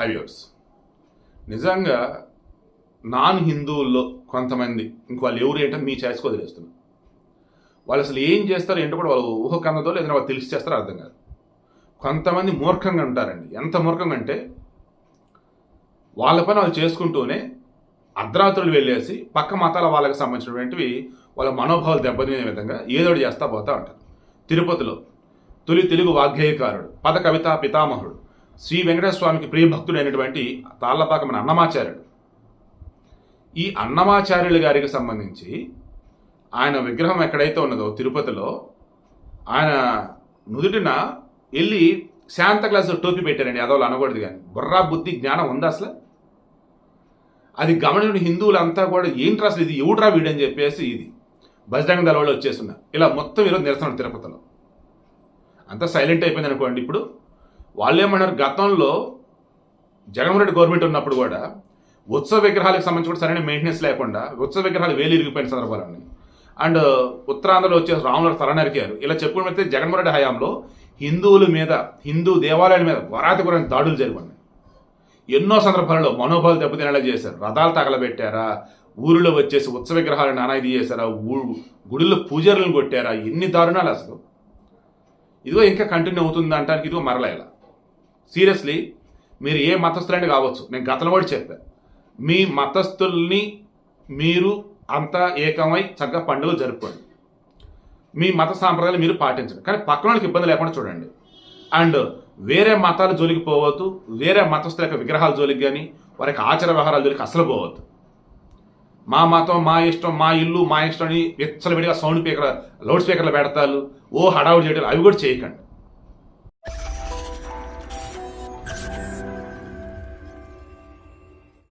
హైవ్యూర్స్ నిజంగా నాన్ హిందువుల్లో కొంతమంది ఇంక వాళ్ళు ఎవరు ఏంటో మీ చేసి వదిలేస్తున్నారు వాళ్ళు అసలు ఏం చేస్తారో ఏంటో కూడా వాళ్ళు ఊహ కన్నదో లేదంటే వాళ్ళు తెలిసి చేస్తారో అర్థం కాదు. కొంతమంది మూర్ఖంగా ఉంటారండి. ఎంత మూర్ఖంగా అంటే వాళ్ళ పని వాళ్ళు చేసుకుంటూనే అర్ధరాత్రులు వెళ్ళేసి పక్క మతాల వాళ్ళకి సంబంధించినటువంటివి వాళ్ళ మనోభావాలు దెబ్బతినే విధంగా ఏదో చేస్తా పోతా ఉంటారు. తిరుపతిలో తొలి తెలుగు వాగ్గేయకారుడు పద కవిత పితామహుడు శ్రీ వెంకటేశ్వర స్వామికి ప్రియభక్తుడు అయినటువంటి అన్నమాచార్యుడు. ఈ అన్నమాచార్యులు గారికి సంబంధించి ఆయన విగ్రహం ఎక్కడైతే ఉన్నదో తిరుపతిలో ఆయన నుదుటిన వెళ్ళి శాంత క్లాస్ టోపీ పెట్టారండి అదో అనకూడదు కానీ. బుర్రా బుద్ధి జ్ఞానం ఉందా అసలు. అది గమనించిన హిందువులంతా కూడా ఏంట్రా అసలు ఇది ఎవడ్రా వీడని చెప్పేసి ఇది. బజరంగ దళ వాళ్ళు వచ్చేస్తున్నారు. ఇలా మొత్తం ఈరోజు నిరసన తిరుపతిలో. అంతా సైలెంట్ అయిపోయింది అనుకోండి ఇప్పుడు. వాళ్ళు ఏమన్నారు గతంలో జగన్మోహన్ రెడ్డి గవర్నమెంట్ ఉన్నప్పుడు కూడా ఉత్సవ విగ్రహాలకు సంబంధించి కూడా సరైన మెయింటెనెన్స్ లేకుండా ఉత్సవ విగ్రహాలు వేలు ఇరిగిపోయిన సందర్భాలన్నీ. అండ్ ఉత్తరాంధ్రలో వచ్చే రాముల తలనరికారు ఇలా చెప్పుకుంటే జగన్మోహన్ రెడ్డి హయాంలో హిందువుల మీద హిందూ దేవాలయాల మీద వరాతి గురైన దాడులు జరిగినాయి ఎన్నో సందర్భాలలో మనోభావాలు దెబ్బతినేలా చేశారు. రథాలు తగలబెట్టారా? ఊరిలో వచ్చేసి ఉత్సవ విగ్రహాలు నానా ఇది చేశారా గుడిలో పూజలను కొట్టారా? ఎన్ని దారుణాలు అసలు. ఇదిగో ఇంకా కంటిన్యూ అవుతుంది అంటానికి ఇదిగో మరలా ఇలా. సీరియస్లీ మీరు ఏ మతస్థులైనా కావచ్చు నేను గతంలో కూడా చెప్పాను. మీ మతస్థుల్ని మీరు అంతా ఏకమై చక్కగా పండుగలు జరుపుకోండి. మీ మత సాంప్రదాయాలు మీరు పాటించండి. కానీ పక్కన వాళ్ళకి ఇబ్బంది లేకుండా చూడండి. అండ్ వేరే మతాలు జోలికి పోవద్దు వేరే మతస్థుల యొక్క విగ్రహాల జోలికి కానీ వారి యొక్క ఆచార వ్యవహారాల జోలికి అసలు పోవద్దు. మా మతం మా ఇష్టం మా ఇల్లు మా ఇష్టం అని విచ్చలవిడిగా సౌండ్ స్పీకర్ లౌడ్ స్పీకర్లు పెడతారు ఓ హడావుడి చేయడం అవి కూడా చేయకండి.